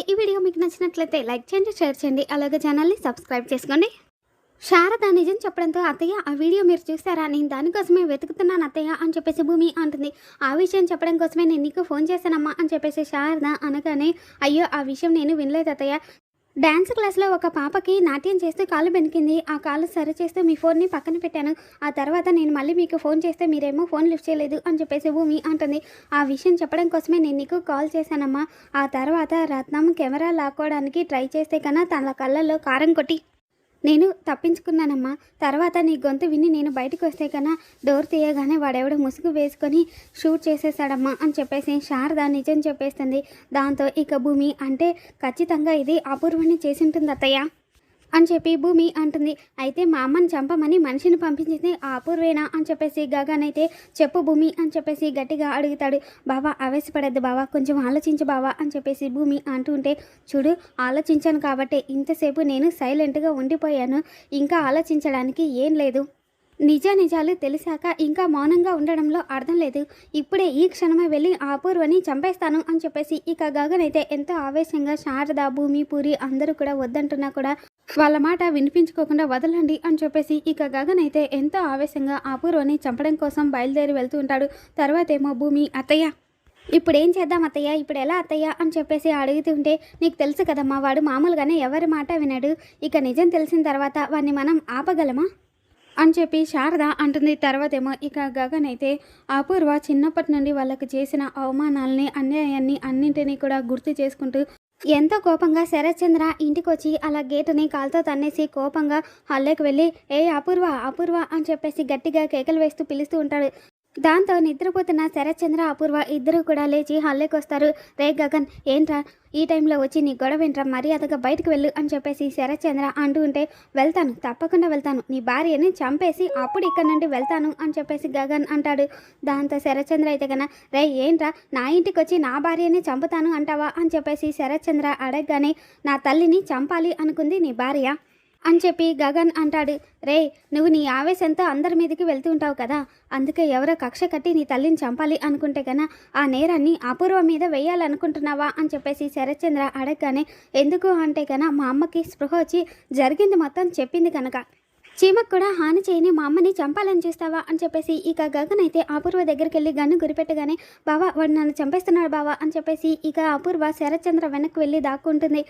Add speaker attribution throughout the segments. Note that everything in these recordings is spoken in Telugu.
Speaker 1: నమస్తే ఈ వీడియో మీకు నచ్చినట్లయితే లైక్ చేయండి షేర్ చేయండి అలాగే ఛానల్ని సబ్స్క్రైబ్ చేసుకోండి. శారద నిజం చెప్పడంతో అత్తయ్య ఆ వీడియో మీరు చూసారా? నేను దానికోసమే వెతుకుతున్నాను అత్తయ్య అని చెప్పేసి భూమి అంటుంది. ఆ విషయం చెప్పడం కోసమే నేను నీకు ఫోన్ చేశానమ్మా అని చెప్పేసి శారద అనగానే అయ్యో ఆ విషయం నేను వినలేదు అత్తయ్య. డ్యాన్స్ క్లాస్లో ఒక పాపకి నాట్యం చేస్తూ కాలు బెనికింది ఆ కాలు సరి చేస్తూ మీ ఫోన్ని పక్కన పెట్టాను. ఆ తర్వాత నేను మళ్ళీ మీకు ఫోన్ చేస్తే మీరేమో ఫోన్ లిఫ్ట్ చేయలేదు అని చెప్పేసి భూమి అంటుంది. ఆ విషయం చెప్పడం కోసమే నేను నీకు కాల్ చేశానమ్మా. ఆ తర్వాత రత్నం కెమెరా లాక్కోవడానికి ట్రై చేస్తే కన్నా తన కళ్ళల్లో కారం కొట్టి నేను తప్పించుకున్నానమ్మా. తర్వాత నీ గొంతు విని నేను బయటకు వస్తే కన్నా డోర్ తీయగానే వాడెవడో ముసుగు వేసుకొని షూట్ చేసేసాడమ్మా అని చెప్పేసి శారద నిజం చెప్పేస్తుంది. దాంతో ఇక భూమి అంటే ఖచ్చితంగా ఇది అపూర్వని చేసి ఉంటుంది అత్తయ్య. అని చెప్పి భూమి అంటుంది. అయితే మా అమ్మని చంపమని మనిషిని పంపించింది ఆ అపూర్వేనా అని చెప్పేసి గగన్ అయితే చెప్పు భూమి అని చెప్పేసి గట్టిగా అడుగుతాడు. బావా ఆవేశపడద్దు బావా కొంచెం ఆలోచించు బావా అని చెప్పేసి భూమి అంటూ ఉంటే చూడు ఆలోచించాను కాబట్టి ఇంతసేపు నేను సైలెంట్గా ఉండిపోయాను. ఇంకా ఆలోచించడానికి ఏం లేదు. నిజ నిజాలు తెలిసాక ఇంకా మౌనంగా ఉండడంలో అర్థం లేదు. ఇప్పుడే ఈ క్షణమే వెళ్ళి ఆ అపూర్వని చంపేస్తాను అని చెప్పేసి ఇక గగన్ అయితే ఎంతో ఆవేశంగా శారద భూమి పూరి అందరూ కూడా వద్దంటున్నా కూడా వాళ్ళ మాట వినిపించుకోకుండా వదలండి అని చెప్పేసి ఇక గగన్ అయితే ఎంతో ఆవేశంగా ఆ అపూర్వని చంపడం కోసం బయలుదేరి వెళ్తూ ఉంటాడు. తర్వాతేమో భూమి అత్తయ్య ఇప్పుడు ఏం చేద్దాం అత్తయ్య? ఇప్పుడు ఎలా అత్తయ్య? అని చెప్పేసి అడుగుతుంటే నీకు తెలుసు కదమ్మా వాడు మామూలుగానే ఎవరి మాట వినడు. ఇక నిజం తెలిసిన తర్వాత వాడిని మనం ఆపగలమా? అని చెప్పి శారద అంటుంది. తర్వాత ఏమో ఇక గగన్ అయితే అపూర్వ చిన్నప్పటి నుండి వాళ్ళకి చేసిన అవమానాలని అన్యాయాన్ని అన్నింటినీ కూడా గుర్తు చేసుకుంటూ ఎంతో కోపంగా శరత్చంద్ర ఇంటికి వచ్చి అలా గేటుని కాలుతో తన్నేసి కోపంగా హాల్లోకి వెళ్ళి ఏ అపూర్వ అపూర్వ అని చెప్పేసి గట్టిగా కేకలు వేస్తూ పిలుస్తూ ఉంటాడు. దాంతో నిద్రపోతున్న శరత్చంద్ర అపూర్వ ఇద్దరు కూడా లేచి హల్లేకి వస్తారు. రే గగన్ ఏంట్రా? ఈ టైంలో వచ్చి నీ గొడవ ఏంట్రా? మర్యాదగా బయటకు వెళ్ళు అని చెప్పేసి శరత్చంద్ర అంటూ ఉంటే వెళ్తాను తప్పకుండా వెళ్తాను. నీ భార్యని చంపేసి అప్పుడు ఇక్కడ నుండి వెళ్తాను అని చెప్పేసి గగన్ అంటాడు. దాంతో శరత్చంద్ర అయితే కన్నా రే ఏంట్రా? నా ఇంటికి వచ్చి నా భార్యని చంపుతాను అంటావా? అని చెప్పేసి శరత్చంద్ర అడగగానే నా తల్లిని చంపాలి అనుకుంది నీ భార్య. అని చెప్పి గగన్ అంటాడు. రే నువ్వు నీ ఆవేశంతో అందరి మీదకి వెళ్తూ ఉంటావు కదా. అందుకే ఎవరో కక్ష కట్టి నీ తల్లిని చంపాలి అనుకుంటే కన్నా ఆ నేరాన్ని అపూర్వ మీద వేయాలనుకుంటున్నావా అని చెప్పేసి శరత్చంద్ర అడగగానే ఎందుకు అంటే కన్నా మా అమ్మకి స్పృహ వచ్చి జరిగింది మొత్తం చెప్పింది కనుక చీమకు కూడా హాని చేయని మా అమ్మని చంపాలని చూస్తావా అని చెప్పేసి ఇక గగన్ అయితే అపూర్వ దగ్గరికి వెళ్ళి గన్ను గురిపెట్టగానే బావా వాడు నన్ను చంపేస్తున్నాడు బావా అని చెప్పేసి ఇక అపూర్వ శరత్చంద్ర వెనక్కి వెళ్ళి దాక్కుంటుంది.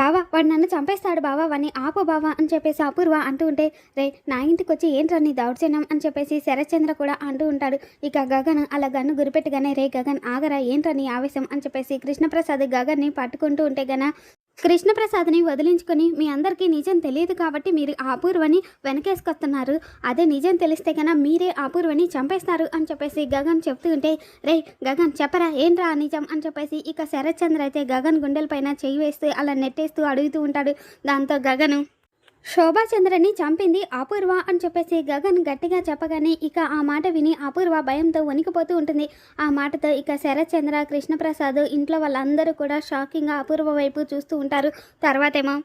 Speaker 1: బావా వాడు నన్ను చంపేస్తాడు బావా వాడిని ఆపు బావా అని చెప్పేసి అపూర్వ అంటూ ఉంటే రే నా ఇంటికి వచ్చి ఏంట్రా నీ దౌర్జన్యం అని చెప్పేసి శరత్చంద్ర కూడా అంటూ ఉంటాడు. ఇక గగన్ అలా గన్ను గురిపెట్టగానే రే గగన్ ఆగరా ఏంట్రా నీ ఆవేశం అని చెప్పేసి కృష్ణప్రసాద్ గగన్ని పట్టుకుంటూ ఉంటే గన కృష్ణప్రసాద్ని వదిలించుకొని మీ అందరికీ నిజం తెలియదు కాబట్టి మీరు ఆ అపూర్వని వెనకేసుకొస్తున్నారు. అదే నిజం తెలిస్తే కన్నా మీరే ఆ అపూర్వని చంపేస్తారు అని చెప్పేసి గగన్ చెప్తూ ఉంటే రే గగన్ చెప్పరా? ఏంట్రా నిజం? అని చెప్పేసి ఇక శరత్చంద్ర అయితే గగన్ గుండెలపైన చెయ్యి వేస్తూ అలా నెట్టేస్తూ అడుగుతూ ఉంటాడు. దాంతో గగను శోభాచంద్రని చంపింది అపూర్వ అని చెప్పేసి గగన్ గట్టిగా చెప్పగానే ఇక ఆ మాట విని అపూర్వ భయంతో వణికిపోతూ ఉంటుంది. ఆ మాటతో ఇక శరత్చంద్ర కృష్ణప్రసాద్ ఇంట్లో వాళ్ళందరూ కూడా షాకింగ్గా అపూర్వ వైపు చూస్తూ ఉంటారు. తర్వాతేమో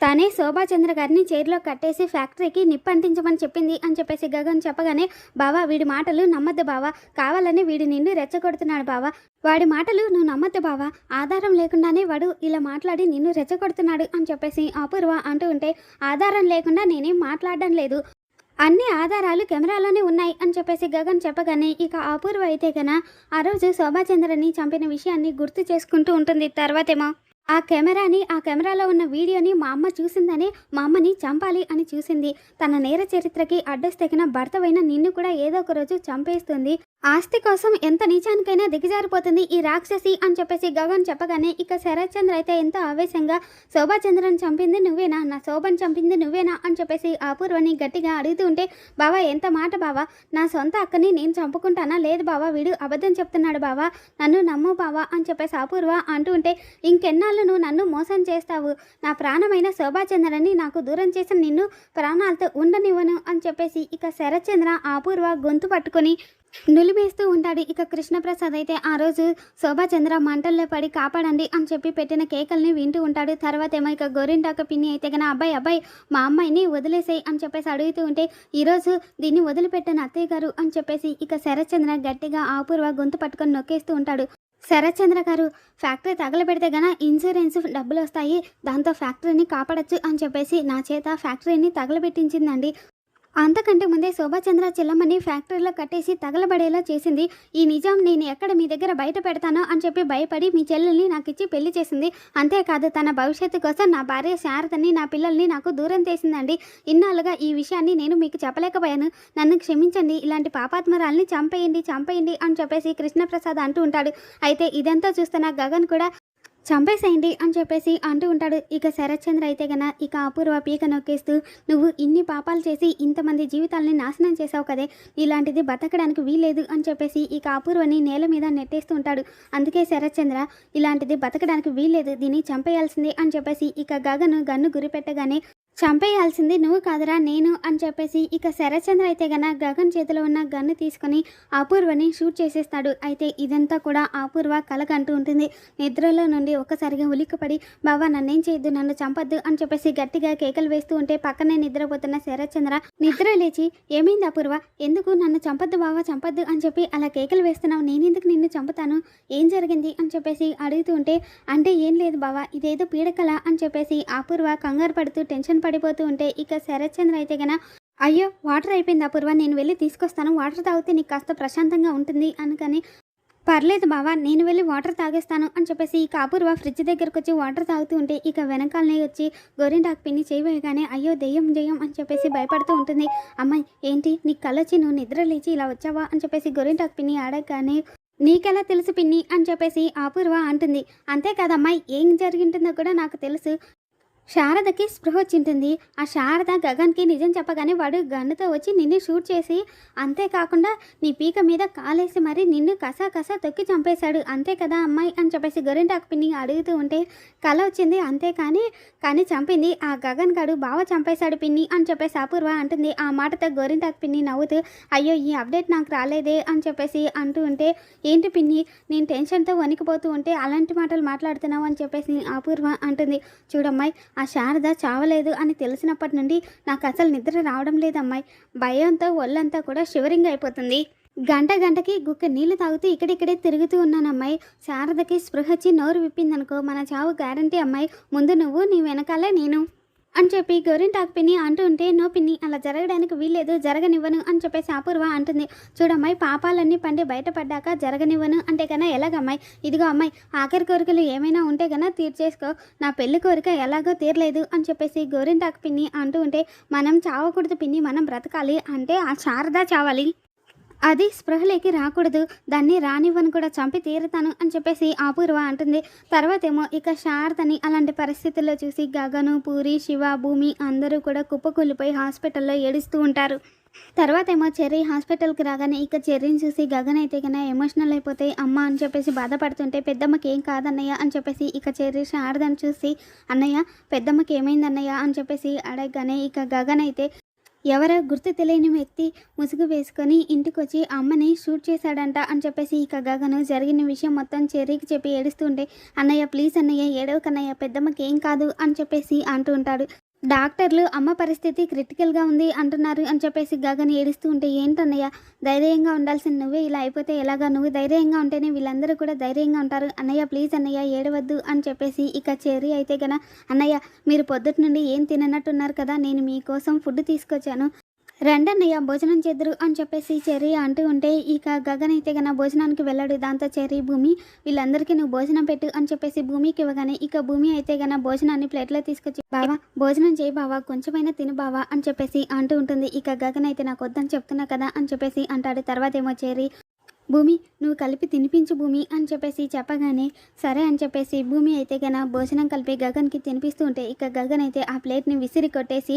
Speaker 1: తనే శోభాచంద్ర గారిని చైర్లో కట్టేసి ఫ్యాక్టరీకి నిప్పు అంటించమని చెప్పింది అని చెప్పేసి గగన్ చెప్పగానే బావా వీడి మాటలు నమ్మద్దు బావా. కావాలని వీడి నిండు రెచ్చగొడుతున్నాడు బావా. వాడి మాటలు నువ్వు నమ్మద్దు బావా. ఆధారం లేకుండానే వాడు ఇలా మాట్లాడి నిన్ను రెచ్చగొడుతున్నాడు అని చెప్పేసి అపూర్వ అంటూ ఉంటే ఆధారం లేకుండా నేనేం మాట్లాడడం లేదు. అన్ని ఆధారాలు కెమెరాలోనే ఉన్నాయి అని చెప్పేసి గగన్ చెప్పగానే ఇక అపూర్వ అయితే గన ఆ రోజు శోభాచంద్రని చంపిన విషయాన్ని గుర్తు చేసుకుంటూ ఉంటుంది. తర్వాతేమో ఆ కెమెరాని ఆ కెమెరాలో ఉన్న వీడియోని మా అమ్మ చూసిందని మా అమ్మని చంపాలి అని చూసింది. తన నేర చరిత్రకి అడ్డొస్తెగిన భర్తవైన నిన్ను కూడా ఏదో ఒక రోజు చంపేస్తుంది. ఆస్తి కోసం ఎంత నీచానికైనా దిగజారిపోతుంది ఈ రాక్షసి అని చెప్పేసి గగన్ చెప్పగానే ఇక శరత్చంద్ర అయితే ఎంతో ఆవేశంగా శోభాచంద్రని చంపింది నువ్వేనా? నా శోభను చంపింది నువ్వేనా? అని చెప్పేసి అపూర్వని గట్టిగా అడుగుతూ ఉంటే బావా ఎంత మాట బావా? నా సొంత అక్కని నేను చంపుకుంటానా? లేదు బావా వీడు అబద్ధం చెప్తున్నాడు బావా. నన్ను నమ్ము బావా అని చెప్పేసి అపూర్వ అంటూ ఉంటే ఇంకెన్నా నువ్వు నన్ను మోసం చేస్తావు. నా ప్రాణమైన శోభాచంద్రని నాకు దూరం చేసిన నిన్ను ప్రాణాలతో ఉండనివ్వను అని చెప్పేసి ఇక శరచంద్ర అపూర్వ గొంతు పట్టుకొని నులిమేస్తూ ఉంటాడు. ఇక కృష్ణప్రసాద్ అయితే ఆ రోజు శోభాచంద్ర మంటల్లో పడి కాపాడండి అని చెప్పి పెట్టిన కేకల్ని వింటూ ఉంటాడు. తర్వాత ఏమో ఇక గోరింటాక పిన్ని అయితే కన్నా అబ్బాయి అబ్బాయి మా అమ్మాయిని వదిలేసాయి అని చెప్పేసి అడుగుతూ ఉంటే ఈరోజు దీన్ని వదిలిపెట్టిన అత్తయ్య గారు అని చెప్పేసి ఇక శరచంద్ర గట్టిగా ఆపూర్వ గొంతు పట్టుకొని నొక్కేస్తూ ఉంటాడు. శరత్చంద్ర గారు ఫ్యాక్టరీ తగలబెడితే గన ఇన్సూరెన్స్ డబ్బులు వస్తాయి దాంతో ఫ్యాక్టరీని కాపాడొచ్చు అని చెప్పేసి నా చేత ఫ్యాక్టరీని తగలబెట్టించిందండి. అంతకంటే ముందే శోభాచంద్ర చెల్లమ్మని ఫ్యాక్టరీలో కట్టేసి తగలబడేలా చేసింది. ఈ నిజం నేను ఎక్కడ మీ దగ్గర బయట పెడతానో అని చెప్పి భయపడి మీ చెల్లెల్ని నాకు ఇచ్చి పెళ్ళి చేసింది. అంతేకాదు తన భవిష్యత్తు కోసం నా భార్య శారదని నా పిల్లల్ని నాకు దూరం చేసిందండి. ఇన్నాళ్ళుగా ఈ విషయాన్ని నేను మీకు చెప్పలేకపోయాను. నన్ను క్షమించండి ఇలాంటి పాపాత్మరాల్ని చంపేయండి చంపేయండి అని చెప్పేసి కృష్ణప్రసాద్ అంటూ ఉంటాడు. అయితే ఇదంతా చూస్తున్న గగన్ కూడా చంపేసేయండి అని చెప్పేసి అంటూ ఉంటాడు. ఇక శరత్చంద్ర అయితే గన ఇక అపూర్వ పీక నొక్కేస్తూ నువ్వు ఇన్ని పాపాలు చేసి ఇంతమంది జీవితాలని నాశనం చేసావు కదే. ఇలాంటిది బతకడానికి వీలేదు అని చెప్పేసి ఇక అపూర్వని నేల మీద నెట్టేస్తూ ఉంటాడు. అందుకే శరత్చంద్ర ఇలాంటిది బతకడానికి వీల్లేదు. దీన్ని చంపేయాల్సిందే అని చెప్పేసి ఇక గగను గన్ను గురిపెట్టగానే చంపేయాల్సింది నువ్వు కాదురా నేను అని చెప్పేసి ఇక శరత్చంద్ర అయితే గన గగన్ చేతిలో ఉన్న గన్ను తీసుకొని అపూర్వని షూట్ చేసేస్తాడు. అయితే ఇదంతా కూడా అపూర్వ కలకంటూ ఉంటుంది. నిద్రలో నుండి ఒక్కసారిగా ఉలిక్కుపడి బావా నన్నేం చేయొద్దు నన్ను చంపద్దు అని చెప్పేసి గట్టిగా కేకలు వేస్తూ ఉంటే పక్కనే నిద్రపోతున్న శరచంద్ర నిద్ర లేచి ఏమైంది అపూర్వ? ఎందుకు నన్ను చంపద్దు బావా చంపద్దు అని చెప్పి అలా కేకలు వేస్తున్నావు. నేనెందుకు నిన్ను చంపుతాను? ఏం జరిగింది? అని చెప్పేసి అడుగుతూ ఉంటే అంటే ఏం లేదు బావా ఇదేదో పీడకల అని చెప్పేసి అపూర్వ కంగారు పడుతూ టెన్షన్ పడిపోతూ ఉంటే ఇక శరత్చంద్ర అయితే గన అయ్యో వాటర్ అయిపోయింది అపూర్వ నేను వెళ్ళి తీసుకొస్తాను. వాటర్ తాగితే నీకు కాస్త ప్రశాంతంగా ఉంటుంది అనుకని పర్లేదు బావా నేను వెళ్ళి వాటర్ తాగేస్తాను అని చెప్పేసి ఇక అపూర్వ ఫ్రిడ్జ్ దగ్గరకు వచ్చి వాటర్ తాగుతూ ఉంటే ఇక వెనకాలనే వచ్చి గోరింటాకు పిన్ని చేయవేయగానే అయ్యో దెయ్యం దెయ్యం అని చెప్పేసి భయపడుతూ ఉంటుంది. అమ్మాయి ఏంటి? నీ కళ్ళొచ్చి నువ్వు నిద్ర లేచి ఇలా వచ్చావా? అని చెప్పేసి గోరింటాకు పిన్ని అడగగానే నీకెలా తెలుసు పిన్ని? అని చెప్పేసి అపూర్వ అంటుంది. అంతేకాదమ్మాయి ఏం జరిగింటుందో కూడా నాకు తెలుసు. శారదకి స్పృహ వచ్చింటుంది. ఆ శారద గగన్కి నిజం చెప్పగానే వాడు గన్నుతో వచ్చి నిన్ను షూట్ చేసి అంతేకాకుండా నీ పీక మీద కాలేసి మరి నిన్ను కసా కసా తొక్కి చంపేశాడు. అంతే కదా అమ్మాయి అని చెప్పేసి గొరింటాకు పిన్ని అడుగుతూ ఉంటే కళ వచ్చింది. అంతేకాని కానీ చంపింది. ఆ గగన్ గడు బావ చంపేశాడు పిన్ని అని చెప్పేసి అపూర్వ అంటుంది. ఆ మాటతో గొరింటాకు పిన్ని నవ్వుతూ అయ్యో ఈ అప్డేట్ నాకు రాలేదే అని చెప్పేసి అంటూ ఉంటే ఏంటి పిన్ని నేను టెన్షన్తో వణికిపోతూ ఉంటే అలాంటి మాటలు మాట్లాడుతున్నావు అని చెప్పేసి అపూర్వ అంటుంది. చూడమ్మాయి ఆ శారద చావలేదు అని తెలిసినప్పటి నుండి నాకు అసలు నిద్ర రావడం లేదమ్మాయి. భయంతో ఒళ్ళంతా కూడా షివరింగ్ అయిపోతుంది. గంట గంటకి గుక్క నీళ్ళు తాగుతూ ఇక్కడిక్కడే తిరుగుతూ ఉన్నాను అమ్మాయి శారదకి స్పృహచ్చి నోరు విప్పిందనుకో మన చావు గ్యారంటీ అమ్మాయి. ముందు నువ్వు నీ వెనకాలే నేను. అని చెప్పి గోరింటాకు పిన్ని అంటూ ఉంటే నో పిన్ని అలా జరగడానికి వీల్లేదు జరగనివ్వను అని చెప్పేసి అపూర్వ అంటుంది. చూడమ్మాయి పాపాలన్నీ పండి బయటపడ్డాక జరగనివ్వను అంటే కన్నా ఎలాగమ్మాయి? ఇదిగో అమ్మాయి ఆఖరి కోరికలు ఏమైనా ఉంటే కన్నా తీర్చేసుకో. నా పెళ్ళి కోరిక ఎలాగో తీరలేదు అని చెప్పేసి గోరింటాకు పిన్ని అంటూ ఉంటే మనం చావకూడదు పిన్ని మనం బ్రతకాలి అంటే ఆ శారద చావాలి. అది స్పృహలోకి రాకూడదు. దాన్ని రానివ్వను కూడా చంపి తీరుతాను అని చెప్పేసి అపూర్వ అంటుంది. తర్వాత ఏమో ఇక శారదని అలాంటి పరిస్థితుల్లో చూసి గగను పూరి శివ భూమి అందరూ కూడా కుప్పకూలిపోయి హాస్పిటల్లో ఏడుస్తూ ఉంటారు. తర్వాత ఏమో చెర్రీ హాస్పిటల్కి రాగానే ఇక చెర్రీని చూసి గగన్ అయితే కన్నా ఎమోషనల్ అయిపోతే అమ్మ అని చెప్పేసి బాధపడుతుంటే పెద్దమ్మకి ఏం కాదన్నయ్య అని చెప్పేసి ఇక చెర్రీ శారదని చూసి అన్నయ్య పెద్దమ్మకి ఏమైంది అన్నయ్య అని చెప్పేసి అడగగానే ఇక గగన్ అయితే ఎవరో గుర్తు తెలియని వ్యక్తి ముసుగు వేసుకొని ఇంటికి వచ్చి అమ్మని షూట్ చేశాడంట అని చెప్పేసి ఇక గగను జరిగిన విషయం మొత్తం చెర్రీకి చెప్పి ఏడుస్తుంటే అన్నయ్య ప్లీజ్ అన్నయ్య ఏడవకన్నయ్య పెద్దమ్మకి ఏం కాదు అని చెప్పేసి అంటూ ఉంటాడు. డాక్టర్లు అమ్మ పరిస్థితి క్రిటికల్గా ఉంది అంటున్నారు అని చెప్పేసి గగన్ ఏడుస్తూ ఉంటే ఏంటన్నయ్య ధైర్యంగా ఉండాల్సిన నువ్వే ఇలా అయిపోతే ఎలాగా? నువ్వు ధైర్యంగా ఉంటేనే వీళ్ళందరూ కూడా ధైర్యంగా ఉంటారు. అన్నయ్య ప్లీజ్ అన్నయ్య ఏడవద్దు అని చెప్పేసి ఇక చెర్రీ అయితే గన అన్నయ్య మీరు పొద్దుటి నుండి ఏం తిననట్టున్నారు కదా? నేను మీకోసం ఫుడ్ తీసుకొచ్చాను. రండన్నయ్య భోజనం చేద్దరు అని చెప్పేసి చెర్రీ అంటూ ఉంటే ఇక గగన్ అయితే గన భోజనానికి వెళ్ళాడు. దాంతో చెర్రీ భూమి వీళ్ళందరికీ నువ్వు భోజనం పెట్టు అని చెప్పేసి భూమికి ఇవ్వగానే ఇక భూమి అయితే గన భోజనాన్ని ప్లేట్లో తీసుకొచ్చి బావా భోజనం చేయి బావా కొంచెమైనా తిను బావా అని చెప్పేసి అంటూ ఉంటుంది. ఇక గగన్ అయితే నాకు వద్దని చెప్తున్నా కదా అని చెప్పేసి అంటాడు. తర్వాత ఏమో చెర్రీ భూమి నువ్వు కలిపి తినిపించు భూమి అని చెప్పేసి చెప్పగానే సరే అని చెప్పేసి భూమి అయితే గన భోజనం కలిపి గగన్కి తినిపిస్తూ ఉంటే ఇక గగన్ అయితే ఆ ప్లేట్ని విసిరి కొట్టేసి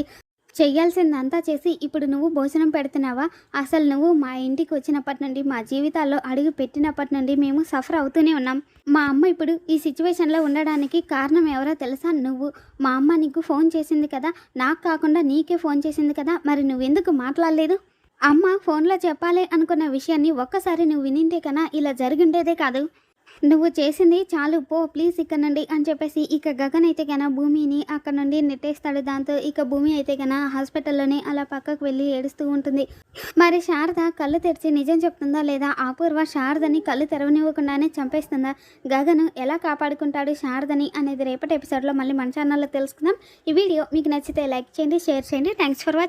Speaker 1: చేయాల్సిందంతా చేసి ఇప్పుడు నువ్వు భోజనం పెడుతున్నావా? అసలు నువ్వు మా ఇంటికి వచ్చినప్పటి నుండి మా జీవితాల్లో అడుగు పెట్టినప్పటి నుండి మేము సఫర్ అవుతూనే ఉన్నాం. మా అమ్మ ఇప్పుడు ఈ సిచ్యువేషన్లో ఉండడానికి కారణం ఎవరో తెలుసా? నువ్వు. మా అమ్మ నీకు ఫోన్ చేసింది కదా? నాకు కాకుండా నీకే ఫోన్ చేసింది కదా? మరి నువ్వెందుకు మాట్లాడలేదు? అమ్మ ఫోన్లో చెప్పాలి అనుకున్న విషయాన్ని ఒక్కసారి నువ్వు వినింటే కన్నా ఇలా జరిగిండేదే కాదు. నువ్వు చేసింది చాలు పో ప్లీజ్ ఇక్కడ నుండి అని చెప్పేసి ఇక గగన్ అయితే కన భూమిని అక్కడ నుండి నెట్టేస్తాడు. దాంతో ఇక భూమి అయితే కన హాస్పిటల్లోనే అలా పక్కకు వెళ్ళి ఏడుస్తూ ఉంటుంది. మరి శారద కళ్ళు తెరిచి నిజం చెప్తుందా లేదా? అపూర్వ శారదని కళ్ళు తెరవనివ్వకుండానే చంపేస్తుందా? గగను ఎలా కాపాడుకుంటాడు శారదని అనేది రేపటి ఎపిసోడ్లో మళ్ళీ మన ఛానల్లో తెలుసుకుందాం. ఈ వీడియో మీకు నచ్చితే లైక్ చేయండి షేర్ చేయండి. Thanks for watching